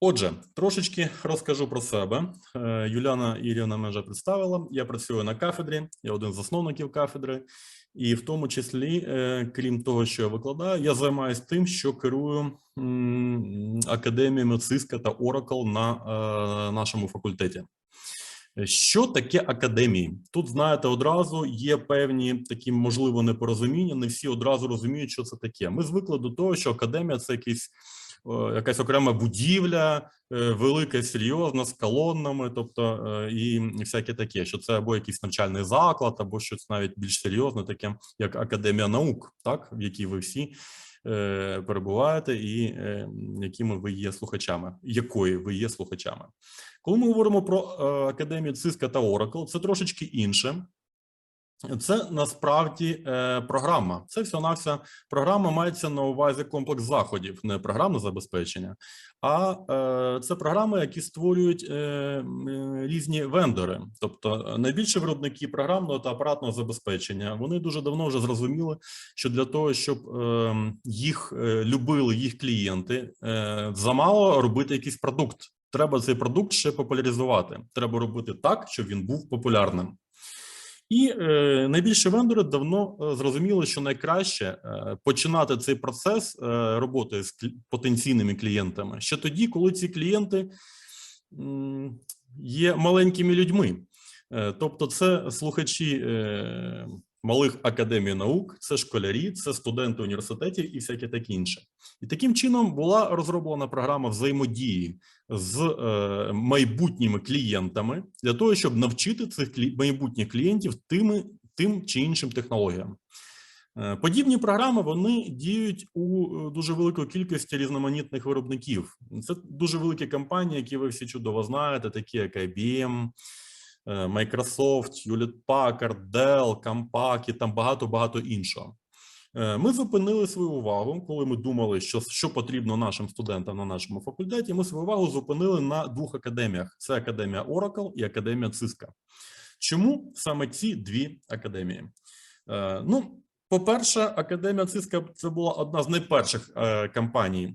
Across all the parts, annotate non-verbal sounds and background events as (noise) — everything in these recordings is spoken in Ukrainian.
Отже, трошечки розкажу про себе. Е, Юліана Ірівна вже представила. Я працюю на кафедрі, я один з засновників кафедри, і в тому числі, е, крім того, що я викладаю, я займаюся тим, що керую академіями Cisco та Oracle на е, нашому факультеті. Що таке академії? Тут знаєте, одразу є певні такі можливо непорозуміння. Не всі одразу розуміють, що це таке. Ми звикли до того, що академія це якийсь якась окрема будівля, е, велика, серйозна, з колоннами, тобто е, і всяке таке, що це або якийсь навчальний заклад, або щось навіть більш серйозне, таке як академія наук, так в якій ви всі е, перебуваєте, і е, якими ви є слухачами, якої ви є слухачами. Коли ми говоримо про е, академію Cisco та Oracle, це трошечки інше. Це насправді е, програма. Це всього нався програма мається на увазі комплекс заходів, не програмне забезпечення, а е, це програми, які створюють е, е, різні вендори. Тобто е, найбільші виробники програмного та апаратного забезпечення. Вони дуже давно вже зрозуміли, що для того, щоб е, їх е, любили їх клієнти, е, замало робити якийсь продукт. Треба цей продукт ще популяризувати. Треба робити так, щоб він був популярним. І е, найбільше вендори давно е, зрозуміли, що найкраще е, починати цей процес е, роботи з потенційними клієнтами ще тоді, коли ці клієнти є маленькими людьми. Тобто, це слухачі малих академій наук, це школярі, це студенти університетів і всяке таке інше. І таким чином була розроблена програма взаємодії з е, майбутніми клієнтами для того, щоб навчити цих клі... майбутніх клієнтів тими, тим чи іншим технологіям. Е, Подібні програми вони діють у е, дуже великої кількості різноманітних виробників. Це дуже великі компанії, які ви всі чудово знаєте, такі як IBM, Microsoft, Hewlett Packard, Dell, Compaq і там багато-багато іншого. Е, Ми зупинили свою увагу, коли ми думали, що, що потрібно нашим студентам на нашому факультеті. Ми свою увагу зупинили на двох академіях: це академія Oracle і академія Cisco. Чому саме ці дві академії? Е, Ну, по-перше, академія Cisco – це була одна з найперших е, компаній.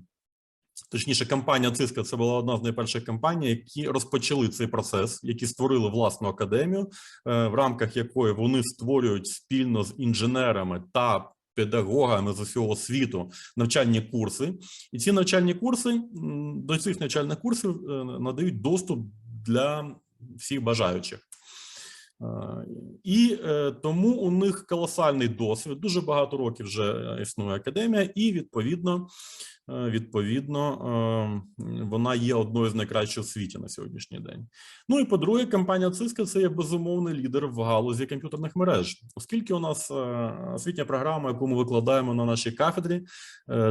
Точніше, компанія Cisco – це була одна з найперших компаній, які розпочали цей процес, які створили власну академію, е, в рамках якої вони створюють спільно з інженерами та педагогами з усього світу навчальні курси. І ці навчальні курси до цих навчальних курсів е, надають доступ для всіх бажаючих. І е, тому у них колосальний досвід. Дуже багато років вже е, існує академія, і відповідно, е, відповідно, вона є одною з найкращих у світі на сьогоднішній день. Ну і по-друге, компанія Cisco – це є безумовний лідер в галузі комп'ютерних мереж, оскільки у нас освітня програма, яку ми викладаємо на нашій кафедрі,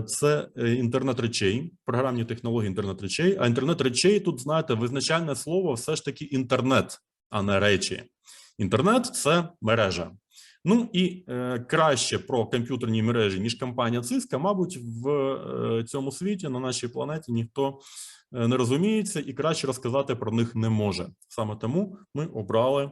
це інтернет речей, програмні технології інтернет речей. А інтернет речей тут знаєте, визначальне слово все ж таки інтернет, а не речі. Інтернет це мережа. Ну і е, краще про комп'ютерні мережі, ніж компанія Cisco, мабуть, в е, цьому світі на нашій планеті ніхто е, не розуміється і краще розказати про них не може. Саме тому ми обрали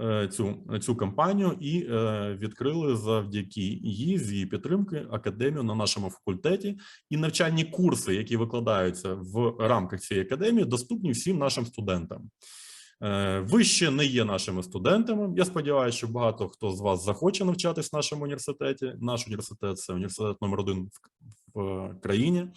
е, цю, цю компанію і е, відкрили завдяки її з її підтримки академію на нашому факультеті. І навчальні курси, які викладаються в рамках цієї академії, доступні всім нашим студентам. Е, Ви ще не є нашими студентами. Я сподіваюся, що багато хто з вас захоче навчатись в нашому університеті. Наш університет це університет номер один в, в країні.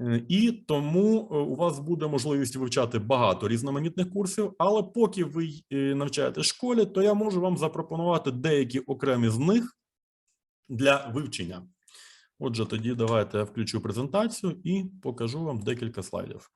Е, І тому е, у вас буде можливість вивчати багато різноманітних курсів. Але поки ви е, навчаєтесь в школі, то я можу вам запропонувати деякі окремі з них для вивчення. Отже, тоді давайте я включу презентацію і покажу вам декілька слайдів.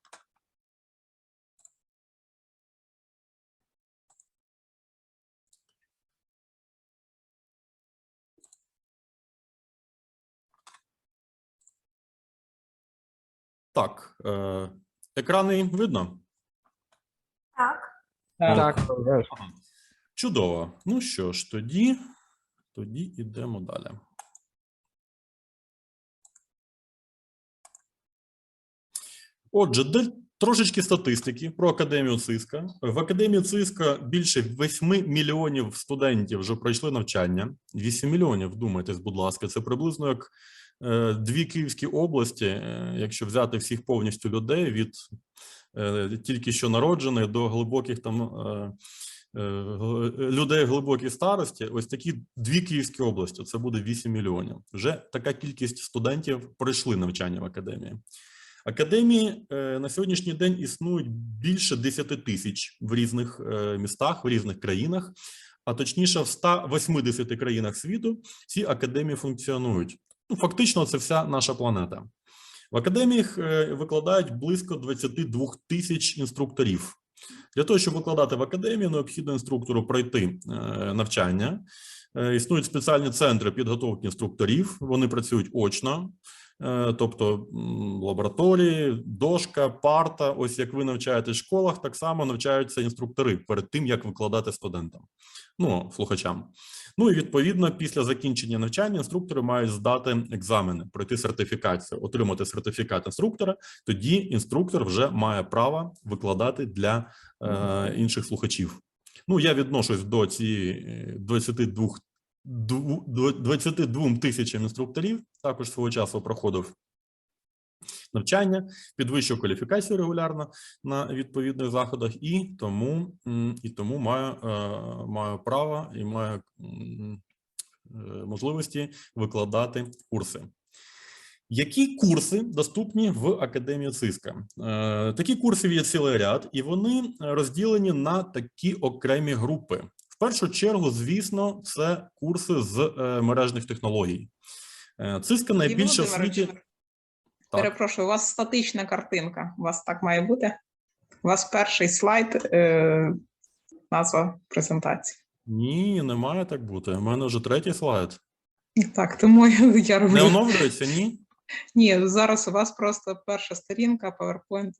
Так, е, екрани видно? Так, Так. Ага. Чудово. Ну що ж, тоді, тоді йдемо далі. Отже, де трошечки статистики про академію ЦИСКа. В академії ЦИСКа більше 8 мільйонів студентів вже пройшли навчання. 8 мільйонів, вдумайтесь, будь ласка, це приблизно як дві Київські області, е, якщо взяти всіх повністю людей від е, тільки що народжених до глибоких там е, е, людей глибокій старості, ось такі дві Київські області, це буде 8 мільйонів. Вже така кількість студентів пройшли навчання в академії. Академії е, на сьогоднішній день існують більше 10 тисяч в різних е, містах, в різних країнах, а точніше, в 180 країнах світу ці академії функціонують. Ну, фактично, це вся наша планета. В академіях е, викладають близько 22 тисяч інструкторів. Для того, щоб викладати в академії, необхідно інструктору пройти е, навчання. Е, Існують спеціальні центри підготовки інструкторів. Вони працюють очно, тобто лабораторії, дошка, парта. Ось як ви навчаєтесь в школах, так само навчаються інструктори перед тим, як викладати студентам, ну слухачам. Ну і відповідно, після закінчення навчання інструктори мають здати екзамени, пройти сертифікацію, отримати сертифікат інструктора. Тоді інструктор вже має право викладати для е, інших слухачів. Ну, я відношусь до цієї е, 22 22 тисячам інструкторів. Також свого часу проходив навчання, підвищив кваліфікацію регулярно на відповідних заходах, і тому, і тому маю, е, маю право і маю е, можливості викладати курси. Які курси доступні в Академії ЦИСКа? Е, Такі курсів є цілий ряд, і вони розділені на такі окремі групи. В першу чергу, звісно, це курси з мережних технологій. ЦИСКа найбільше в світі. Так. Перепрошую, у вас статична картинка. У вас так має бути? У вас перший слайд, е, назва презентації. Ні, не має так бути. У мене вже третій слайд. Так, тому (laughs) я, я роблю. Не оновлюється, ні? Ні, зараз у вас просто перша сторінка PowerPoint.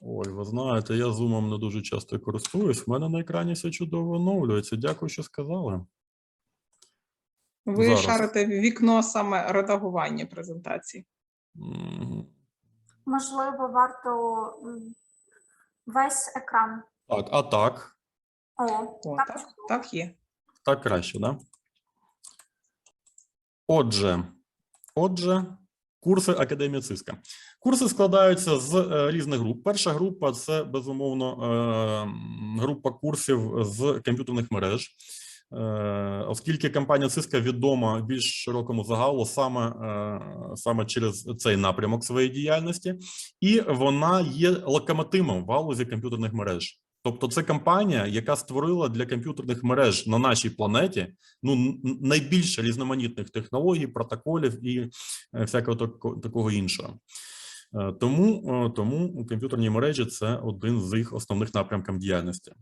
Ой, ви знаєте, я зумом не дуже часто користуюсь. В мене на екрані все чудово оновлюється. Дякую, що сказали. Ви Зараз. шарите вікно саме редагування презентації. Можливо, варто м, весь екран. Так, а так. О, О, так, так, так є. Так краще, да? Отже, отже, курси Академії Циска. Курси складаються з е, різних груп. Перша група це безумовно е, група курсів з комп'ютерних мереж. Е, Оскільки компанія Циска відома більш широкому загалу саме, е, саме через цей напрямок своєї діяльності, і вона є локомотивом в галузі комп'ютерних мереж. Тобто, це компанія, яка створила для комп'ютерних мереж на нашій планеті ну найбільше різноманітних технологій, протоколів і е, всякого такого іншого. Тому, тому комп'ютерні мережі це один з їх основних напрямків діяльності.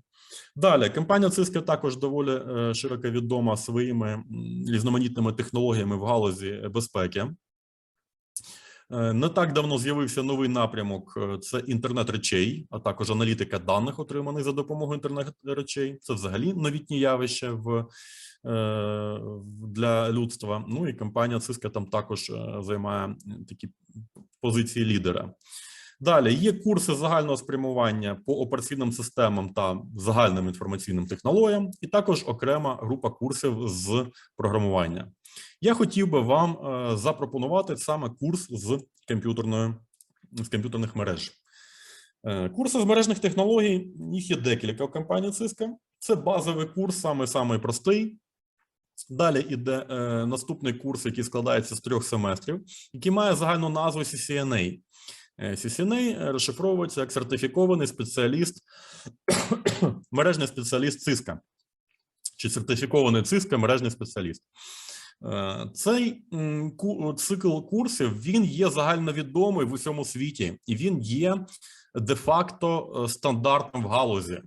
Далі компанія Cisco також доволі е, широко відома своїми різноманітними технологіями в галузі безпеки. Е, Не так давно з'явився новий напрямок: е, це інтернет речей, а також аналітика даних, отриманих за допомогою інтернет речей. Це взагалі новітні явища в для людства. Ну і компанія Cisco там також займає такі позиції лідера. Далі є курси загального спрямування по операційним системам та загальним інформаційним технологіям, і також окрема група курсів з програмування. Я хотів би вам е, запропонувати саме курс з комп'ютерної з комп'ютерних мереж. Е, Курси з мережних технологій, їх є декілька у компанії Cisco. Це базовий курс, саме самий простий. Далі іде е, наступний курс, який складається з трьох семестрів, який має загальну назву CCNA. Е, CCNA розшифровується як сертифікований спеціаліст, (coughs) мережний спеціаліст Cisco, чи сертифікований Cisco мережний спеціаліст. Е, Цей цикл курсів він є загальновідомий в усьому світі, і він є де-факто е, стандартом в галузі.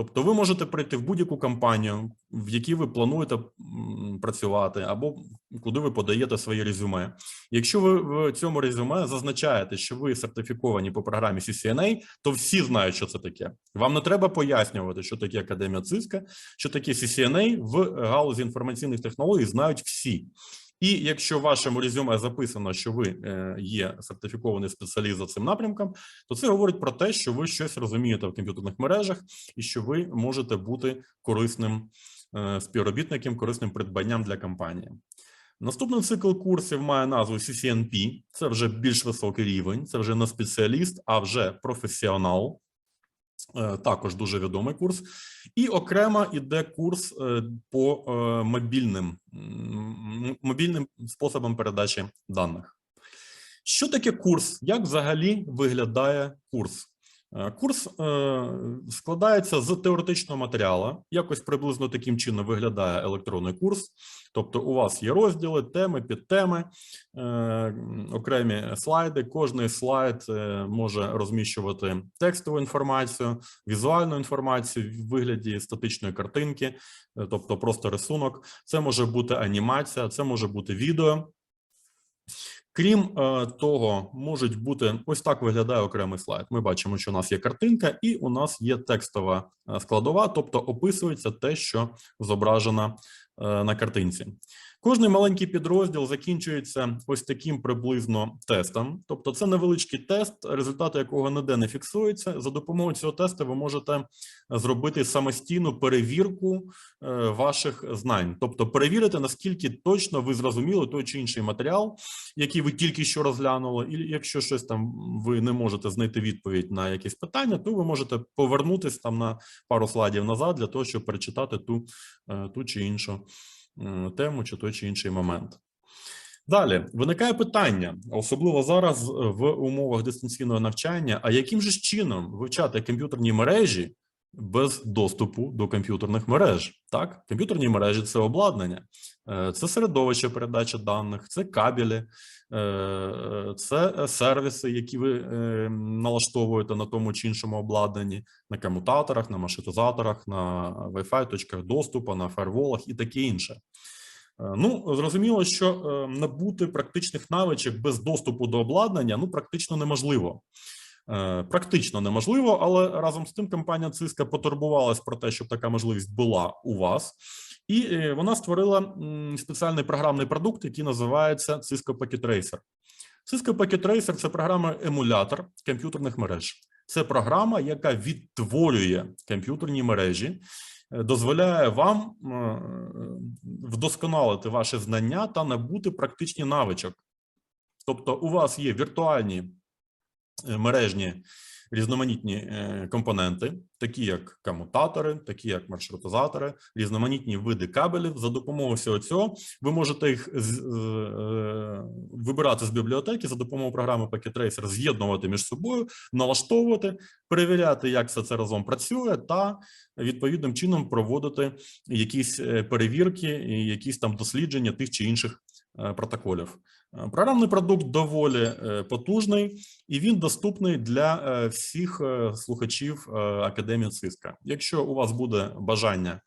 Тобто, ви можете прийти в будь-яку компанію, в якій ви плануєте працювати, або куди ви подаєте своє резюме. Якщо ви в цьому резюме зазначаєте, що ви сертифіковані по програмі CCNA, то всі знають, що це таке. Вам не треба пояснювати, що таке Академія ЦИСКа, що таке CCNA в галузі інформаційних технологій знають всі. І якщо в вашому резюме записано, що ви е, є сертифікований спеціаліст за цим напрямком, то це говорить про те, що ви щось розумієте в комп'ютерних мережах і що ви можете бути корисним е, співробітником, корисним придбанням для компанії. Наступний цикл курсів має назву CCNP. Це вже більш високий рівень, це вже не спеціаліст, а вже професіонал. Е, Також дуже відомий курс. І окремо іде курс е, по е, мобільним, мобільним способам передачі даних. Що таке курс? Як взагалі виглядає курс? Е, Курс е, складається з теоретичного матеріалу. Якось приблизно таким чином виглядає електронний курс. Тобто, у вас є розділи, теми, підтеми, е, окремі слайди. Кожний слайд може розміщувати текстову інформацію, візуальну інформацію в вигляді статичної картинки, тобто просто рисунок. Це може бути анімація, це може бути відео. Крім е, того, можуть бути ось так виглядає окремий слайд. Ми бачимо, що у нас є картинка, і у нас є текстова е, складова, тобто описується те, що зображено е, на картинці. Кожний маленький підрозділ закінчується ось таким приблизно тестом. Тобто, це невеличкий тест, результати якого ніде не фіксуються. За допомогою цього тесту ви можете зробити самостійну перевірку е, ваших знань, тобто перевірити наскільки точно ви зрозуміли той чи інший матеріал, який ви тільки що розглянули, і якщо щось там ви не можете знайти відповідь на якісь питання, то ви можете повернутися там на пару слайдів назад для того, щоб перечитати ту, е, ту чи іншу тему чи той чи інший момент. Далі виникає питання, особливо зараз е, в умовах дистанційного навчання: а яким же чином вивчати комп'ютерні мережі без доступу до комп'ютерних мереж? Так, комп'ютерні мережі це обладнання, е, це середовище передачі даних, це кабелі, е, це сервіси, які ви е, налаштовуєте на тому чи іншому обладнанні, на комутаторах, на маршрутизаторах, на Wi-Fi точках доступу, на фаерволах і таке інше. Ну, зрозуміло, що набути практичних навичок без доступу до обладнання ну практично неможливо. Е, Практично неможливо, але разом з тим компанія Cisco потурбувалась про те, щоб така можливість була у вас, і е, вона створила спеціальний програмний продукт, який називається Cisco Packet Tracer. Cisco Packet Tracer – це програма-емулятор комп'ютерних мереж. Це програма, яка відтворює комп'ютерні мережі, е, дозволяє вам вдосконалити ваші знання та набути практичні навичок. Тобто, у вас є віртуальні мережні різноманітні е, компоненти, такі як комутатори, такі як маршрутизатори, різноманітні види кабелів. За допомогою всього цього ви можете їх е, вибирати з бібліотеки за допомогою програми Packet Tracer, з'єднувати між собою, налаштовувати, перевіряти, як все це разом працює, та відповідним чином проводити якісь е, перевірки, якісь там дослідження тих чи інших е, протоколів. Е, Програмний продукт доволі е, потужний, і він доступний для е, всіх слухачів Академії Циска. Якщо у вас буде бажання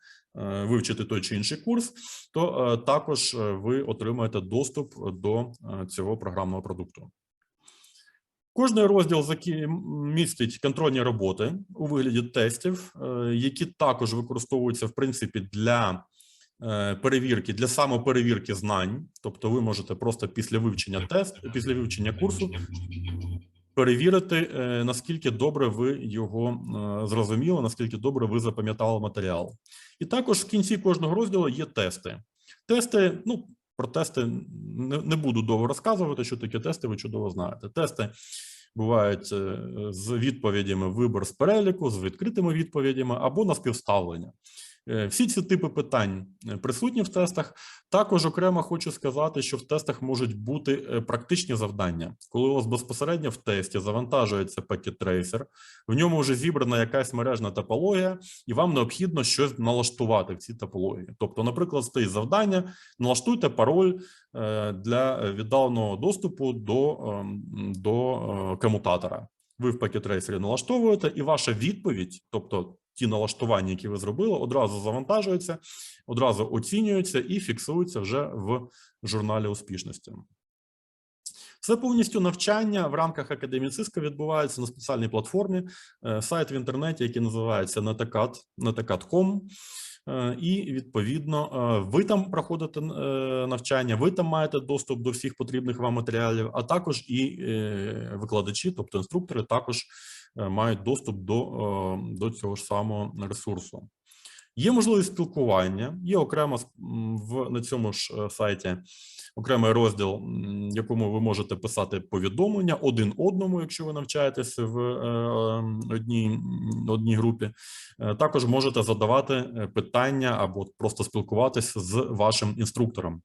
вивчити той чи інший курс, то також ви отримаєте доступ до цього програмного продукту. Кожний розділ містить контрольні роботи у вигляді тестів, які також використовуються в принципі для перевірки, для самоперевірки знань. Тобто, ви можете просто після вивчення тест, після вивчення курсу перевірити, е, наскільки добре ви його е, зрозуміли, наскільки добре ви запам'ятали матеріал. І також в кінці кожного розділу є тести. Тести, ну про тести не, не буду довго розказувати, що таке тести, ви чудово знаєте. Тести бувають е, з відповідями вибор з переліку, з відкритими відповідями або на співставлення. Е, Всі ці типи питань е, присутні в тестах. Також окремо хочу сказати, що в тестах можуть бути е, практичні завдання, коли у вас безпосередньо в тесті завантажується пакет трейсер, в ньому вже зібрана якась мережна топологія, і вам необхідно щось налаштувати в цій топології. Тобто, наприклад, стоїть завдання: налаштуйте пароль для віддаленого доступу до, ем, до комутатора. Ви в пакет трейсері налаштовуєте, і ваша відповідь, тобто ті налаштування, які ви зробили, одразу завантажуються, одразу оцінюються і фіксуються вже в журналі успішності. Це повністю навчання в рамках Академії Cisco відбувається на спеціальній платформі, е, сайт в інтернеті, який називається. Е, І відповідно е, ви там проходите е, навчання, ви там маєте доступ до всіх потрібних вам матеріалів, а також і е, викладачі, тобто інструктори, також е, мають доступ до, е, до цього ж самого ресурсу. Є можливість спілкування, є окремо в на цьому ж е, сайті окремий розділ, якому ви можете писати повідомлення один одному, якщо ви навчаєтеся в е, ем, одній, одній групі. Е, Також можете задавати питання або просто спілкуватися з вашим інструктором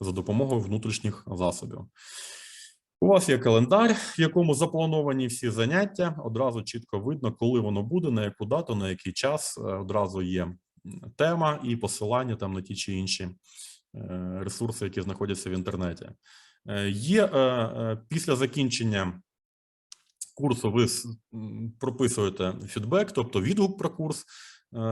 за допомогою внутрішніх засобів. У вас є календар, в якому заплановані всі заняття. Одразу чітко видно, коли воно буде, на яку дату, на який час. Одразу є тема і посилання там на ті чи інші е, ресурси, які знаходяться в інтернеті. Е, Є е, після закінчення курсу, ви прописуєте фідбек, тобто відгук про курс.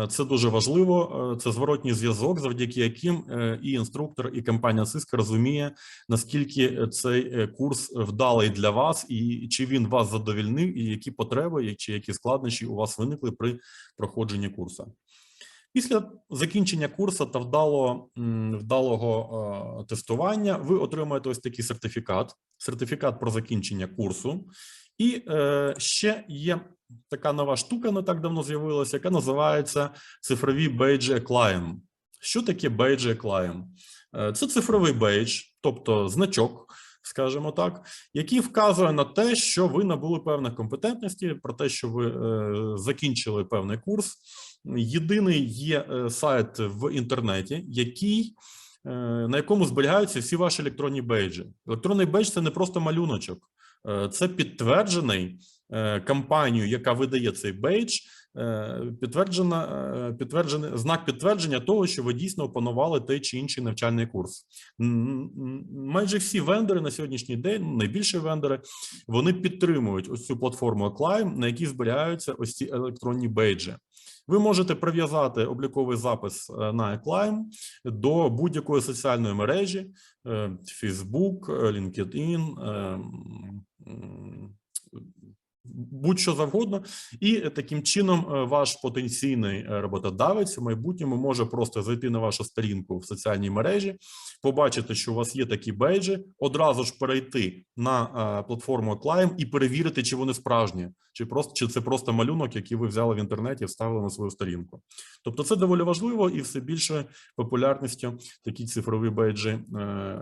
Це дуже важливо. Це зворотній зв'язок, завдяки яким і інструктор, і компанія Cisco розуміє, наскільки цей курс вдалий для вас, і чи він вас задовільнив, і які потреби, чи які складнощі у вас виникли при проходженні курсу. Після закінчення курсу та вдало, вдалого е, тестування ви отримаєте ось такий сертифікат: сертифікат про закінчення курсу. І е, ще є така нова штука, не так давно з'явилася, яка називається цифрові бейджі Acclaim. Що таке бейджі Acclaim? Е, Це цифровий бейдж, тобто значок, скажімо так, який вказує на те, що ви набули певних компетентностей, про те, що ви е, закінчили певний курс. Єдиний є е, сайт в інтернеті, який е, на якому зберігаються всі ваші електронні бейджі. Електронний бейдж це не просто малюночок, е, це підтверджений компанією, яка видає цей бейдж, підтверджена, підтверджений знак підтвердження того, що ви дійсно опанували той чи інший навчальний курс. Майже всі вендори на сьогоднішній день, найбільші вендори, вони підтримують ось цю платформу Acclaim, на якій зберігаються ось ці електронні бейджі. Ви можете прив'язати обліковий запис е, на Acclaim до будь-якої соціальної мережі: е, Facebook, е, LinkedIn, будь-що завгодно, і таким чином ваш потенційний роботодавець в майбутньому може просто зайти на вашу сторінку в соціальній мережі, побачити, що у вас є такі бейджі, одразу ж перейти на платформу Acclaim і перевірити, чи вони справжні, чи просто чи це просто малюнок, який ви взяли в інтернеті і вставили на свою сторінку. Тобто, це доволі важливо і все більше популярністю такі цифрові бейджі, е,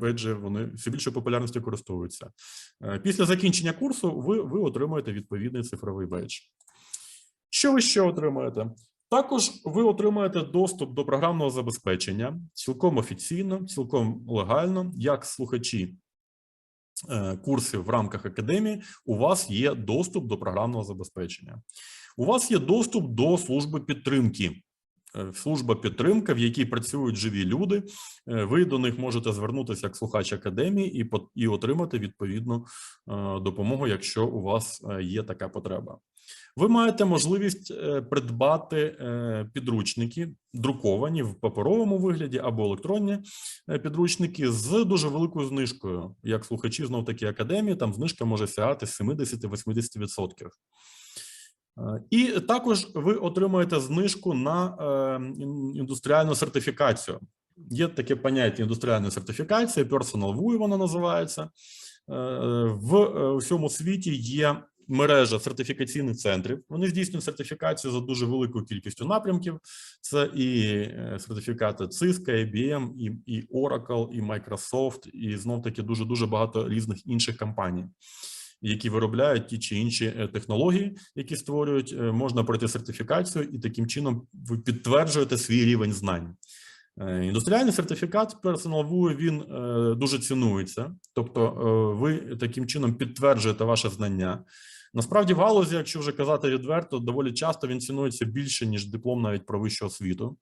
бейджі вони все більше популярністю користуються. Е, Після закінчення курсу ви, ви отримуєте відповідний цифровий бейдж. Що ви ще отримаєте? Також ви отримаєте доступ до програмного забезпечення цілком офіційно, цілком легально, як слухачі курсів в рамках академії. У вас є доступ до програмного забезпечення. У вас є доступ до служби підтримки. Е, Служба підтримка, в якій працюють живі люди. Е, Ви до них можете звернутися як слухач академії і і отримати відповідну е, допомогу, якщо у вас е, є така потреба. Ви маєте можливість е, придбати е, підручники, друковані в паперовому вигляді або електронні е, підручники з дуже великою знижкою. Як слухачі знов таки академії, там знижка може сягати 70-80%. Е, І також ви отримаєте знижку на індустріальну сертифікацію. Є таке поняття індустріальної сертифікації, Personal WUI вона називається. В всьому світі є мережа сертифікаційних центрів. Вони здійснюють сертифікацію за дуже великою кількістю напрямків. Це і е, сертифікати Cisco, IBM, і, і Oracle, і Microsoft, і знов таки дуже дуже багато різних інших компаній. Які виробляють ті чи інші е, технології, які створюють, е, можна пройти сертифікацію, і таким чином ви підтверджуєте свій рівень знань. Індустріальний сертифікат Personal WUI, він дуже цінується, тобто ви таким чином підтверджуєте ваше знання. Насправді, в галузі, якщо вже казати відверто, доволі часто він цінується більше ніж диплом навіть про вищу освіту.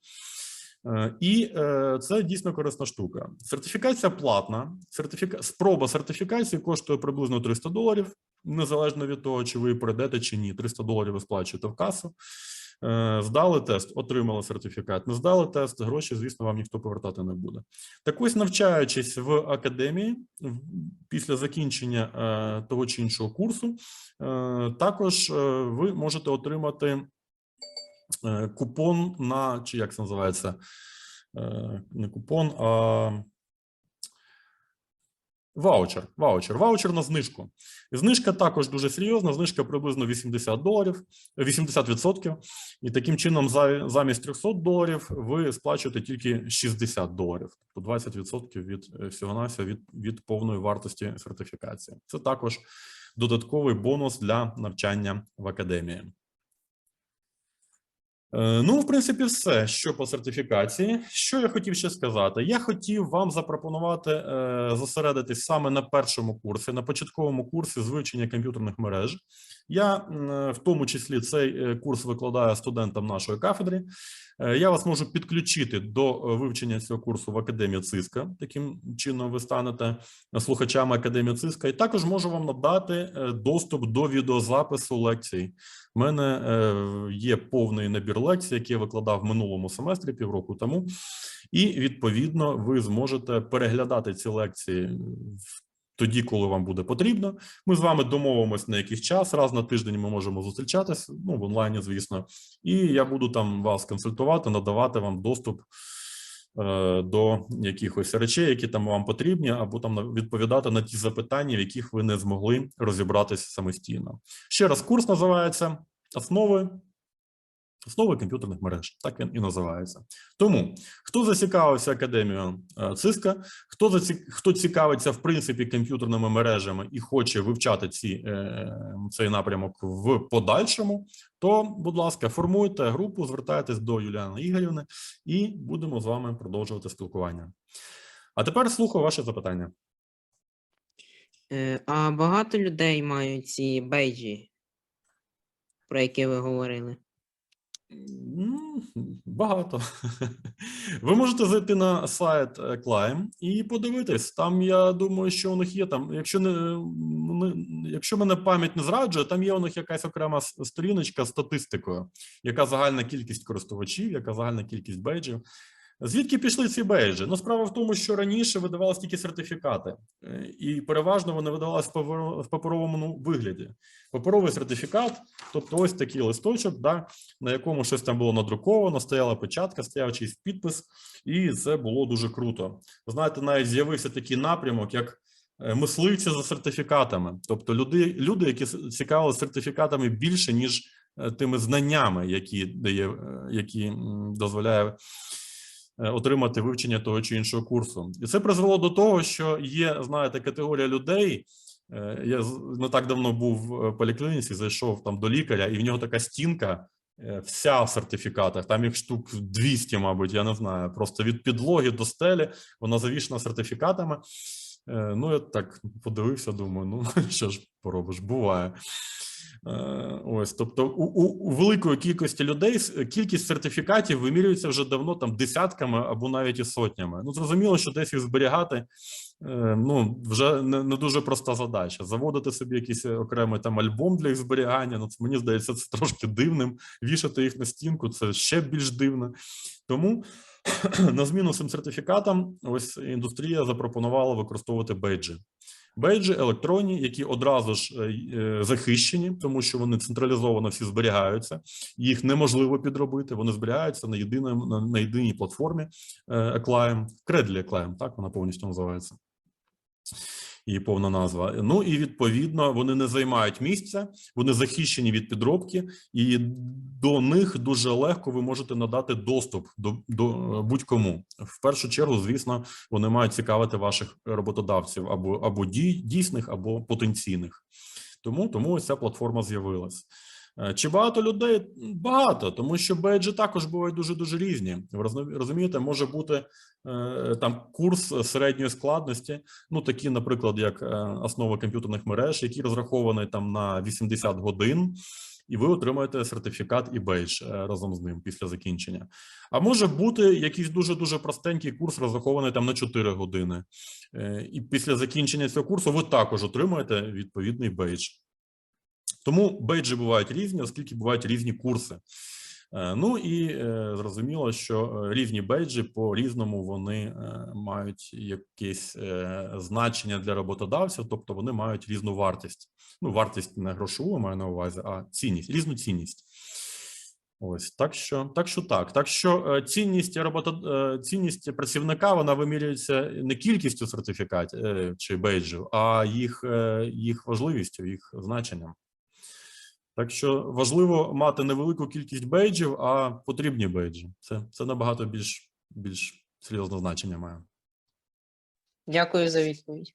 Е, І е, це дійсно корисна штука. Сертифікація платна. Сертифіка... Спроба сертифікації коштує приблизно 300 доларів, незалежно від того, чи ви пройдете чи ні. 300 доларів ви сплачуєте в касу. Е, Здали тест, отримали сертифікат. Не здали тест, гроші, звісно, вам ніхто повертати не буде. Так ось, навчаючись в академії після закінчення е, того чи іншого курсу, е, також ви можете отримати купон на чи як це називається? Не купон, а Ваучер, ваучер, ваучер на знижку. Знижка також дуже серйозна. Знижка приблизно 80 доларів, 80%. І таким чином, за- замість 300 доларів ви сплачуєте тільки 60 доларів, тобто 20% від е, всього від, від повної вартості сертифікації. Це також додатковий бонус для навчання в академії. Е, Ну, в принципі, все, що по сертифікації. Що я хотів ще сказати? Я хотів вам запропонувати е, зосередитись саме на першому курсі, на початковому курсі з вивчення комп'ютерних мереж. Я е, в тому числі цей е, курс викладаю студентам нашої кафедри. Е, Я вас можу підключити до вивчення цього курсу в Академію Циска. Таким чином, ви станете слухачами Академії Циска, і також можу вам надати доступ до відеозапису лекцій. У мене є повний набір лекцій, які я викладав в минулому семестрі півроку тому, і відповідно ви зможете переглядати ці лекції в- тоді, коли вам буде потрібно. Ми з вами домовимось на якийсь час. Раз на тиждень ми можемо зустрічатись, ну в онлайні, звісно, і я буду там вас консультувати, надавати вам доступ. е, До якихось речей, які там вам потрібні, або там відповідати на ті запитання, в яких ви не змогли розібратися самостійно. Ще раз, курс називається Основи Основи комп'ютерних мереж, так він і називається. Тому хто зацікавився академією е, Циска, хто заці... хто цікавиться в принципі комп'ютерними мережами і хоче вивчати ці, е, цей напрямок в подальшому, то, будь ласка, формуйте групу, звертайтесь до Юліани Ігорівни, і будемо з вами продовжувати спілкування. А тепер слухаю ваше запитання. Е, А багато людей мають ці бейджі, про які ви говорили. Багато. (laughs) Ви можете зайти на сайт е, Climb і подивитись. Там я думаю, що у них є там. Якщо не- якщо мене пам'ять не зраджує, там є у них якась окрема сторіночка з статистикою, яка загальна кількість користувачів, яка загальна кількість бейджів. Звідки пішли ці бейджі? Ну, справа в тому, що раніше видавалися тільки сертифікати, е, і переважно вони видавалися в паперо- в паперовому вигляді. Паперовий сертифікат, тобто ось такий листочок, да, на якому щось там було надруковано, стояла печатка, стояв чийсь підпис, і це було дуже круто. Знаєте, навіть з'явився такий напрямок, як е, мисливці за сертифікатами. Тобто люди, люди які цікавилися сертифікатами більше, ніж е, тими знаннями, які дає, які дозволяє отримати вивчення того чи іншого курсу. І це призвело до того, що є, знаєте, категорія людей. е, Я не так давно був в поліклініці, зайшов там до лікаря, і в нього така стінка, е, вся в сертифікатах. Там їх штук 200, мабуть, я не знаю. Просто від підлоги до стелі вона завішена сертифікатами. Е, Ну, я так подивився, думаю, ну (laughs) що ж поробиш, буває. Е, Ось, тобто, у, у, великої кількості людей кількість сертифікатів вимірюється вже давно там десятками або навіть і сотнями. Ну, зрозуміло, що десь їх зберігати е, ну, вже не, не дуже проста задача. Заводити собі якийсь окремий там альбом для їх зберігання. Ну, це, мені здається, це трошки дивним. Вішати їх на стінку це ще більш дивно. Тому (clears throat) на зміну цим сертифікатам, ось індустрія запропонувала використовувати бейджі. Бейджі електронні, які одразу ж е, е, захищені, тому що вони централізовано всі зберігаються. Їх неможливо підробити. Вони зберігаються на єдиному на єдиній платформі Еклаєм, Кредлі Еклаєм, так вона повністю називається. Її повна назва. Ну і відповідно вони не займають місця, вони захищені від підробки, і до них дуже легко ви можете надати доступ до, до е, будь-кому. В першу чергу, звісно, вони мають цікавити ваших роботодавців або або дій- дійсних, або потенційних. Тому тому ось ця платформа з'явилась. Е, Чи багато людей? Багато, тому що бейджі також бувають дуже дуже різні. Розумієте, може бути е, там курс середньої складності, ну такі, наприклад, як е, основи комп'ютерних мереж, який розрахований там на 80 годин, і ви отримаєте сертифікат і бейдж разом з ним після закінчення. А може бути якийсь дуже дуже простенький курс, розрахований там на 4 години, і після закінчення цього курсу ви також отримаєте відповідний бейдж. Тому бейджі бувають різні, оскільки бувають різні курси. Е, Ну і е, зрозуміло, що е, різні бейджі по різному вони мають якесь значення для роботодавців, тобто вони мають різну вартість. Ну, вартість не грошову маю на увазі, а цінність, різну цінність. Ось так що, так що так. Так що цінність робота, цінність працівника вона вимірюється не кількістю сертифікатів чи бейджів, а їх, їх важливістю, їх значенням. Так що важливо мати невелику кількість бейджів, а потрібні бейджі. Це, це набагато більш, більш серйозне значення має. Дякую за відповідь.